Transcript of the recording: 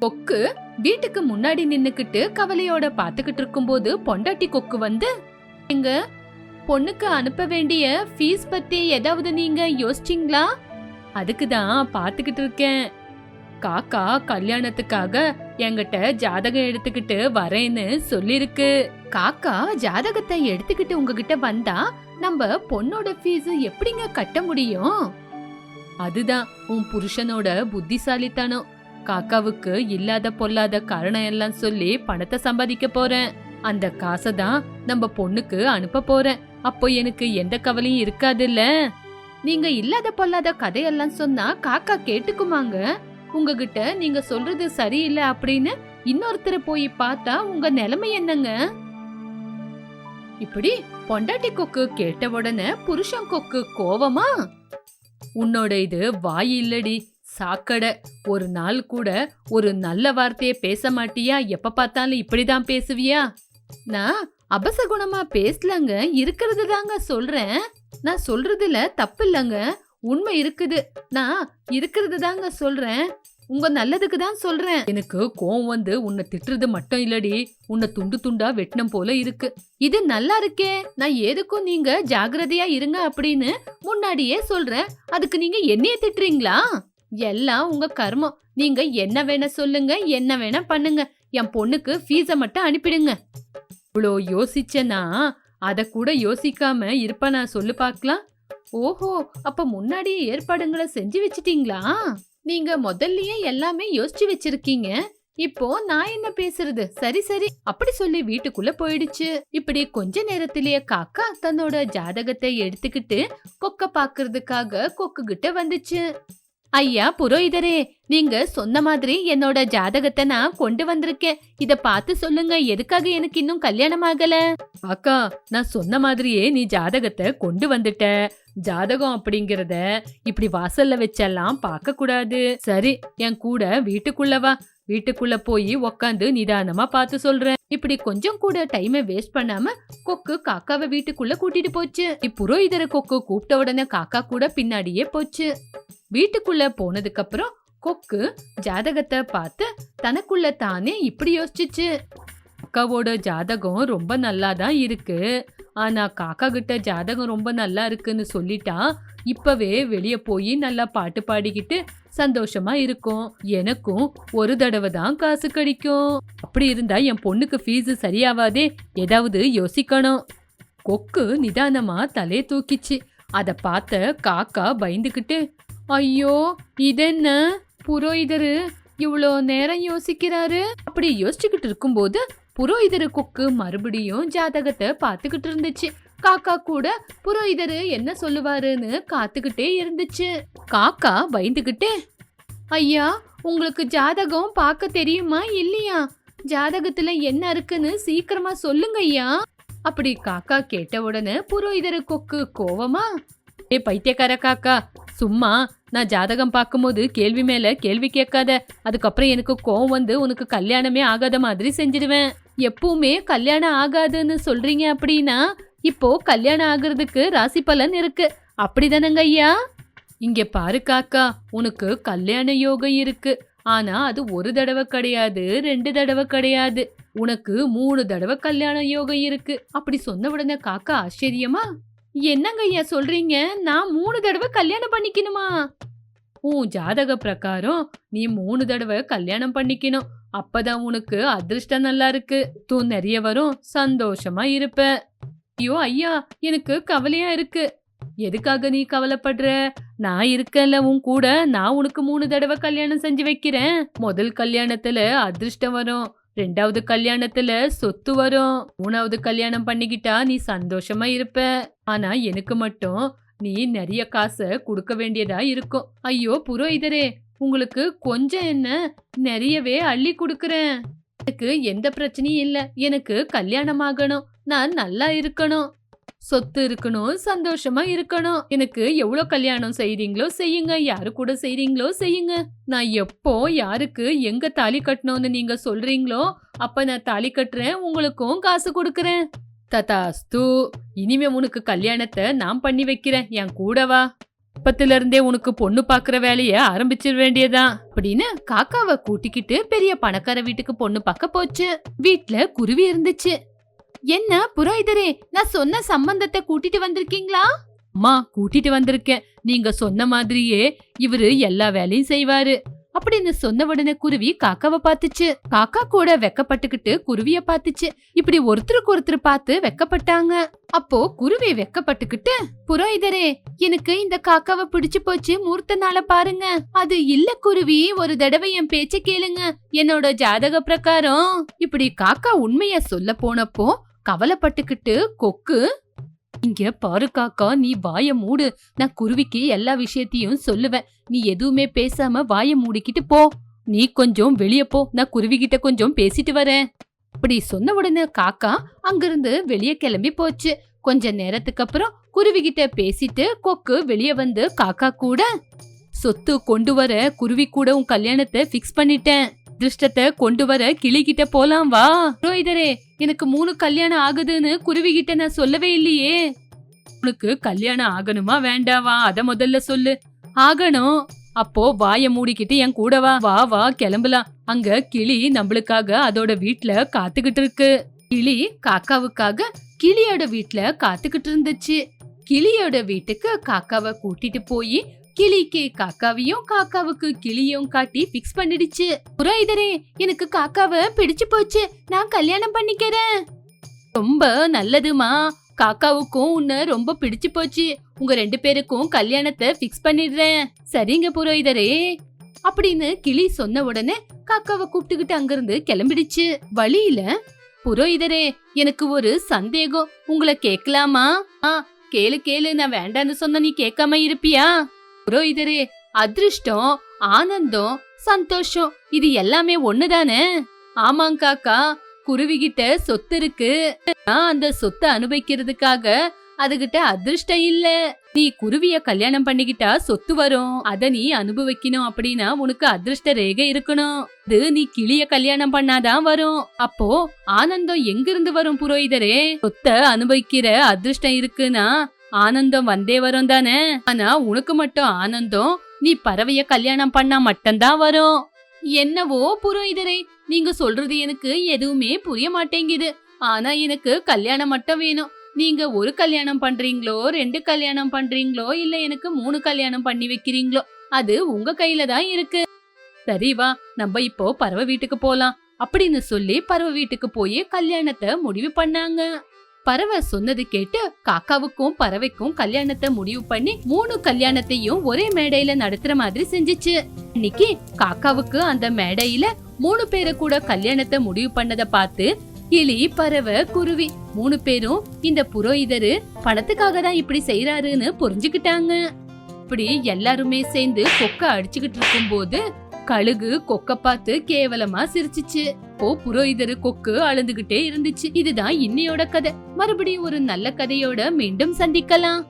கொக்கு வீட்டுக்கு முன்னாடி நின்னுக்கிட்டு கவலையோட பாத்துக்கிட்டு இருக்கும்போது பொண்டாட்டி கொக்கு வந்து எங்க பொண்ணுக்கு அனுப்ப வேண்டிய ஃபீஸ் பத்தி ஏதாவது நீங்க யோசிச்சீங்களா? அதுக்கு தான் பாத்துக்கிட்டு இருக்கேன். காக்கா கல்யாணத்துக்காக என்கிட்ட ஜாதகம் எடுத்துக்கிட்டு வரேன்னு சொல்லிருக்கு. காக்கா ஜாதகத்தை எடுத்துக்கிட்டு உங்ககிட்ட வந்தா நம்ம பொண்ணோட ஃபீஸ் எப்படிங்க கட்ட முடியும்? அதுதான் உன் புருஷனோட புத்திசாலித்தனம். காக்காவுக்கு இல்லாத பொல்லாத காரணம் எல்லாம் சொல்லி பணத்தை சம்பாதிக்க போறேன். அந்த காசை தான் நம்ம பொண்ணுக்கு அனுப்ப போறேன். அப்போ எனக்கு எந்த கவலையும் இருக்காதுல்ல? நீங்க இல்லாத பொல்லாத கதையெல்லாம் சொன்னா காக்கா கேட்டுக்குமாங்க. உங்ககிட்ட நீங்க சொல்றது சரியில்லை அப்படின்னு இன்னொருத்தரை போய் பார்த்தா உங்க நிலைமை என்னங்க? இப்படி பொண்டாட்டி கொக்கு கேட்ட உடனே புருஷன் கொக்கு கோவமா? உன்னோட இது வாய் இல்லடி. சாக்கடை. ஒரு நாள் கூட ஒரு நல்ல வார்த்தையை பேச மாட்டியா? எப்ப பார்த்தாலும் இப்படிதான் பேசுவியா? நான் அபசகுணமா பேசலங்க. இருக்கிறது தாங்க சொல்றேன். நான் சொல்றதுல தப்பு இல்லைங்க. உண்மை இருக்குது. நான் இருக்கிறது தாங்க சொல்றேன். உங்க நல்லதுக்கு தான் சொல்றேன். எனக்கு கோவம் வந்து உன்னை திட்டுறது மட்டும் இல்லடி. உன்னை துண்டு துண்டா வெட்டினம் போல இருக்கு. இது நல்லா இருக்கே. நான் எதுக்கும் நீங்க ஜாகிரதையா இருங்க அப்படின்னு முன்னாடியே சொல்றேன். அதுக்கு நீங்க என்னைய திட்டுறீங்களா? எல்லாம் உங்க கர்மம். நீங்க என்ன வேணா சொல்லுங்க என்ன வேணா பண்ணுங்க. என் பொண்ணுக்கு ஃபீஸ மட்டும் அனுப்பிடுங்க. இவ்வளோ யோசிச்சனா? அத கூட யோசிக்காம இருப்ப நான் சொல்லு பார்க்கலாம். ஓஹோ அப்ப முன்னாடியே ஏற்பாடுங்களை செஞ்சு வச்சிட்டீங்களா? நீங்க முதல்லயே எல்லாமே யோசிச்சு வச்சிருக்கீங்க. இப்போ நான் என்ன பேசுறது? சரி சரி. அப்படி சொல்லி வீட்டுக்குள்ள போயிடுச்சு. இப்படி கொஞ்ச நேரத்திலேயே காக்கா தன்னோட ஜாதகத்தை எடுத்துக்கிட்டு கொக்க பாக்குறதுக்காக கொக்கு கிட்ட வந்துச்சு. ஐயா புரோகிதரே நீங்க சொன்ன மாதிரி என்னோட ஜாதகத்தை நான் கொண்டு வந்திருக்கேன். இத பார்த்து சொல்லுங்க எதுக்காக எனக்கு இன்னும் கல்யாணம் ஆகல? அக்கா நான் சொன்ன மாதிரியே நீ ஜாதகத்தை கொண்டு வந்துட்ட. ஜாதகம் அப்படிங்கறத இப்படி வாசல்ல வச்செல்லாம் பார்க்க கூடாது சரி என் கூட வீட்டுக்குள்ளவா வீட்டுக்குள்ள போய் உக்காந்து நிதானமா பார்த்து சொல்றேன். இப்படி கொஞ்சம் கூட டைமை வேஸ்ட் பண்ணாம கொக்கு காக்காவை வீட்டுக்குள்ள கூட்டிட்டு போச்சு. இப்புரோகிதர கொக்கு கூப்பிட்ட உடனே காக்கா கூட பின்னாடியே போச்சு. வீட்டுக்குள்ள போனதுக்கு அப்புறம் கொக்கு ஜாதகத்தை பார்த்து தனக்குள்ள தானே இப்படி யோசிச்சுச்சு. அக்காவோட ஜாதகம் ரொம்ப நல்லா தான் இருக்கு. ஆனா காக்கா கிட்ட ஜாதகம் ரொம்ப நல்லா இருக்குன்னு சொல்லிட்டா இப்பவே வெளியே போய் நல்லா பாட்டு பாடிக்கிட்டு சந்தோஷமா இருக்கும். எனக்கும் ஒரு தடவை தான் காசு கிடைக்கும். அப்படி இருந்தா என் பொண்ணுக்கு ஃபீஸ் சரியாவாதே. ஏதாவது யோசிக்கணும். கொக்கு நிதானமா தலையை தூக்கிச்சு. அத பார்த்த காக்கா பயந்துகிட்டு ஐயோ இதென்ன? புரோகிதரு இவ்வளோ நேரம் யோசிக்கிறாரு? அப்படி யோசிச்சுக்கிட்டு இருக்கும்போது புரோகிதரு கொக்கு மறுபடியும் ஜாதகத்தை பார்த்துக்கிட்டு இருந்துச்சு. காக்கா கூட புரோகிதரு என்ன சொல்லுவாருன்னு காத்துக்கிட்டே இருந்துச்சு. காக்கா பயந்துகிட்டே ஐயா உங்களுக்கு ஜாதகம் பார்க்க தெரியுமா இல்லையா? ஜாதகத்துல என்ன இருக்குன்னு சீக்கிரமா சொல்லுங்க ஐயா. அப்படி காக்கா கேட்ட உடனே புரோகிதரு கொக்கு கோவமா ஏ பைத்தியக்கார காக்கா சும்மா. நான் ஜாதகம் பார்க்கும்போது கேள்வி மேல கேள்வி கேட்காத. அதுக்கப்புறம் எனக்கு கோவம் வந்து உனக்கு கல்யாணமே ஆகாத மாதிரி செஞ்சிடுவேன். எப்பவுமே கல்யாணம் ஆகாதுன்னு சொல்றீங்க அப்படின்னா இப்போ கல்யாணம் ஆகுறதுக்கு ராசி பலன் இருக்கு. அப்படிதானங்க ஐயா? இங்க பாரு காக்கா உனக்கு கல்யாண யோகம் இருக்கு. ஆனா அது ஒரு தடவை கிடையாது ரெண்டு தடவை கிடையாது. உனக்கு மூணு தடவை கல்யாண யோகம் இருக்கு. அப்படி சொன்ன உடனே காக்கா ஆச்சரியமா என்னங்க ஐயா சொல்றீங்க? நான் மூணு தடவை கல்யாணம் பண்ணிக்கணுமா? உன் ஜாதக பிரகாரம் நீ மூணு தடவை கல்யாணம் பண்ணிக்கணும். அப்பதான் உனக்கு அதிர்ஷ்டம் நல்லா இருக்கு. தூ நிறைய வரும் சந்தோஷமா இருப்ப. ஐயோ ஐயா எனக்கு கவலையா இருக்கு. எதுக்காக நீ கவலைப்படுற? நான் இருக்கேன்ல உன் கூட. நான் உனக்கு மூணு தடவை கல்யாணம் செஞ்சு வைக்கிறேன். முதல் கல்யாணத்துல அதிர்ஷ்டம் வரும். ரெண்டாவது கல்யாணத்துல சொத்து வரும். மூணாவது கல்யாணம் பண்ணிக்கிட்டா நீ சந்தோஷமா இருப்ப. ஆனா எனக்கு மட்டும் நீ நிறைய காசை கொடுக்க வேண்டியதா இருக்கும். ஐயோ புரோகிதரே உங்களுக்கு கொஞ்சம் என்ன? நிறையவே அள்ளி கொடுக்கறேன். எனக்கு எந்த பிரச்சனையும் இல்ல. எனக்கு கல்யாணம் ஆகணும். நான் நல்லா இருக்கணும். சொத்து இருக்கணும் சந்தோஷமா இருக்கணும். எனக்கு எவ்வளோ கல்யாணம் செய்றீங்களோ செய்யுங்க யாரு கூட செய்றீங்களோ செய்யுங்க. நான் எப்போ யாருக்கு எங்க தாலி கட்டணும்னு நீங்க சொல்றீங்களோ அப்ப நான் தாலி கட்டுறேன் உங்களுக்கும் காசு கொடுக்கறேன். ததாஸ்து இனிமே உனக்கு கல்யாணத்தை நான் பண்ணி வைக்கிறேன். என் கூடவா இப்பத்துல இருந்தே உனக்கு பொண்ணு பாக்குற வேலைய ஆரம்பிச்சிட வேண்டியதான் அப்படின்னு காக்காவை கூட்டிக்கிட்டு பெரிய பணக்கார வீட்டுக்கு பொண்ணு பார்க்க போச்சு. வீட்டுல குருவி இருந்துச்சு. என்ன புரோகிதரே நான் சொன்ன சம்பந்தத்தை கூட்டிட்டு வந்திருக்கீங்களா? அம்மா கூட்டிட்டு வந்திருக்கேன். நீங்க சொன்ன மாதிரியே இவரு எல்லா வேலையும் செய்வாரு. அப்படின்னு சொன்ன உடனே குருவி காக்காவை பார்த்துச்சு. காக்கா கூட வெக்கப்பட்டுக்கிட்டு குருவிய பார்த்துச்சு. இப்படி ஒருத்தருக்கு ஒருத்தர் பார்த்து வெக்கப்பட்டாங்க. அப்போ குருவி வெக்கப்பட்டுக்கிட்டு புரோகிதரே எனக்கு இந்த காக்காவை பிடிச்சு போச்சு. மூர்த்த நாள பாருங்க. அது இல்ல குருவி. ஒரு தடவை என் பேச்ச கேளுங்க. என்னோட ஜாதக பிரகாரம். இப்படி காக்கா உண்மைய சொல்ல போனப்போ கவலைப்பட்டுக்கிட்டு கொக்கு இங்க பாரு காக்கா நீ வாய மூடு. நான் குருவிக்கு எல்லா விஷயத்தையும் சொல்லுவேன். நீ எதுவுமே பேசாம வாய மூடிக்கிட்டு போ. நீ கொஞ்சம் வெளிய போ. நான் குருவிகிட்ட கொஞ்சம் பேசிட்டு வரேன். இப்படி சொன்ன உடனே காக்கா அங்கிருந்து வெளியே கிளம்பி போச்சு. கொஞ்ச நேரத்துக்கு அப்புறம் குருவிகிட்ட பேசிட்டு கொக்கு வெளியே வந்து காக்கா கூட சொத்து கொண்டு வர குருவி கூட உன் கல்யாணத்தை ஃபிக்ஸ் பண்ணிட்டேன். அதிர்ஷ்டத்தை கொண்டு வர கிளி கிட்ட போலாம் வா. புரோகிதரே எனக்கு மூணு கல்யாணம் ஆகுதுன்னு குருவி கிட்ட நான் சொல்லவே இல்லையே. உனக்கு கல்யாணம் ஆகணுமா வேண்டாவா? அத முதல்ல சொல்லு. ஆகணும். அப்போ வாய மூடிக்கிட்டு என் கூட வா. வா வா கிளம்பலாம். அங்க கிளி நம்மளுக்காக அதோட வீட்ல காத்துக்கிட்டு இருக்கு. கிளி காக்காவுக்காக கிளியோட வீட்ல காத்துக்கிட்டு இருந்துச்சு. கிளியோட வீட்டுக்கு காக்காவை கூட்டிட்டு போய் கிளிக்கு காக்காவையும் காக்காவுக்கு கிளியும் காட்டி ஃபிக்ஸ் பண்ணிடுச்சு. புரோகிதரே எனக்கு காக்காவை பிடிச்சு போச்சு. நான் கல்யாணம் பண்ணிக்கிறேன். ரொம்ப நல்லதுமா. காக்காவுக்கும் உன்னை ரொம்ப பிடிச்சு போச்சு. உங்க ரெண்டு பேருக்கும் கல்யாணத்தை ஃபிக்ஸ் பண்ணிடுறேன். சரிங்க புரோகிதரே அப்படின்னு கிளி சொன்ன உடனே காக்காவை கூப்பிட்டுக்கிட்டு அங்கிருந்து கிளம்பிடுச்சு. வழியில புரோகிதரே எனக்கு ஒரு சந்தேகம். உங்களை கேட்கலாமா? ஆ கேளு கேளு. நான் வேண்டான்னு சொன்ன நீ கேட்காம இருப்பியா? புரோகிதரே அதிர்ஷ்டம் ஆனந்தம் சந்தோஷம் இது எல்லாமே ஒண்ணுதானே? ஆமாங்க காக்கா குருவிகிட்ட சொத்து இருக்கு. நான் அந்த சொத்தை அனுபவிக்கிறதுக்காக அதுகிட்ட அதிர்ஷ்டம் இல்ல. நீ குருவிய கல்யாணம் பண்ணிக்கிட்டா சொத்து வரும். அத நீ அனுபவிக்கணும் அப்படின்னா உனக்கு அதிர்ஷ்ட ரேகை இருக்கணும். இது நீ கிளிய கல்யாணம் பண்ணாதான் வரும். அப்போ ஆனந்தம் எங்கிருந்து வரும் புரோகிதரே? சொத்த அனுபவிக்கிற அதிர்ஷ்டம் இருக்குன்னா ஆனந்தம் வந்தே வரும் தானே? ஆனா உனக்கு மட்டும் ஆனந்தம் நீ பறவைய கல்யாணம் பண்ணா மட்டும்தான் வரும். என்னவோ புரோகிதரே நீங்க சொல்றது எனக்கு எதுவுமே புரிய மாட்டேங்குது. ஆனா எனக்கு கல்யாணம் மட்டும் வேணும். நீங்க ஒரு கல்யாணம் பண்றீங்களோ ரெண்டு கல்யாணம் பண்றீங்களோ இல்ல எனக்கு மூணு கல்யாணம் பண்ணி வைக்கிறீங்களோ அது உங்க கையில தான் இருக்கு. சரி வா நம்ம இப்போ பறவை வீட்டுக்கு போலாம். அப்படின்னு சொல்லி பறவை வீட்டுக்கு போய் கல்யாணத்தை முடிவு பண்ணாங்க. பறவை சொன்னது கேட்டு காக்காவுக்கும் பறவைக்கும் கல்யாணத்தை முடிவு பண்ணி மூணு கல்யாணத்தையும் ஒரே மேடையில நடத்துற மாதிரி செஞ்சுச்சு. இன்னைக்கு காக்காவுக்கு அந்த மேடையில மூணு பேரை கூட கல்யாணத்தை முடிவு பண்ணத பார்த்து கிளி பறவை குருவி மூணு பேரும் இந்த புரோகிதரு பணத்துக்காக தான் இப்படி செய்யறாருன்னு புரிஞ்சுக்கிட்டாங்க. இப்படி எல்லாருமே சேர்ந்து கொக்க அடிச்சுக்கிட்டு இருக்கும்போது கழுகு கொக்க பார்த்து கேவலமா சிரிச்சிச்சு. ஓ புரோகிதரு கொக்கு அழுந்துகிட்டே இருந்துச்சு. இதுதான் இன்னையோட கதை. மறுபடியும் ஒரு நல்ல கதையோட மீண்டும் சந்திக்கலாம்.